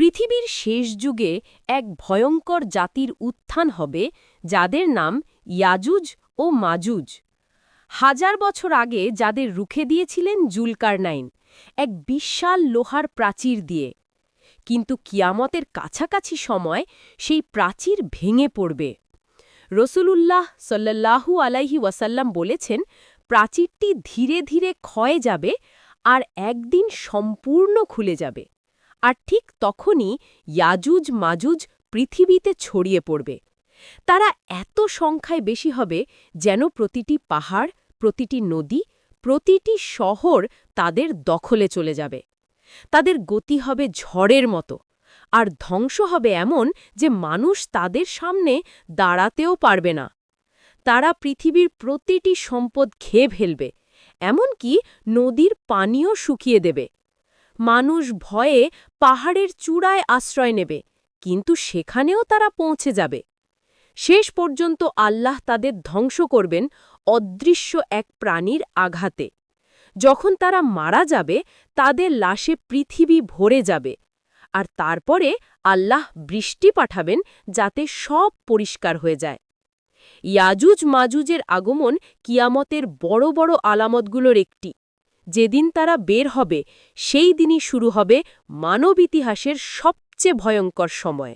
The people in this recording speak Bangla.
পৃথিবীর শেষ যুগে এক ভয়ঙ্কর জাতির উত্থান হবে, যাদের নাম ইয়াজুজ ও মাজুজ। হাজার বছর আগে যাদের রুখে দিয়েছিলেন জুলকারনাইন, এক বিশাল লোহার প্রাচীর দিয়ে। কিন্তু কিয়ামতের কাছাকাছি সময় সেই প্রাচীর ভেঙে পড়বে। রসুলুল্লাহ সাল্লাহু আলাইহি ওয়াসাল্লাম বলেছেন, প্রাচীরটি ধীরে ধীরে ক্ষয়ে যাবে আর একদিন সম্পূর্ণ খুলে যাবে। আর ঠিক তখনই ইয়াজুজ মাজুজ পৃথিবীতে ছড়িয়ে পড়বে। তারা এত সংখ্যায় বেশি হবে যেন প্রতিটি পাহাড়, প্রতিটি নদী, প্রতিটি শহর তাদের দখলে চলে যাবে। তাদের গতি হবে ঝড়ের মতো, আর ধ্বংস হবে এমন যে মানুষ তাদের সামনে দাঁড়াতেও পারবে না। তারা পৃথিবীর প্রতিটি সম্পদ খেয়ে ফেলবে, এমনকি নদীর পানিও শুকিয়ে দেবে। মানুষ ভয়ে পাহাড়ের চূড়ায় আশ্রয় নেবে, কিন্তু সেখানেও তারা পৌঁছে যাবে। শেষ পর্যন্ত আল্লাহ তাদের ধ্বংস করবেন অদৃশ্য এক প্রাণীর আঘাতে। যখন তারা মারা যাবে, তাদের লাশে পৃথিবী ভরে যাবে, আর তারপরে আল্লাহ বৃষ্টি পাঠাবেন যাতে সব পরিষ্কার হয়ে যায়। ইয়াজুজ মাজুজের আগমন কিয়ামতের বড় বড় আলামতগুলোর একটি। যেদিন তারা বের হবে সেই দিনই শুরু হবে মানব ইতিহাসের সবচেয়ে ভয়ঙ্কর সময়।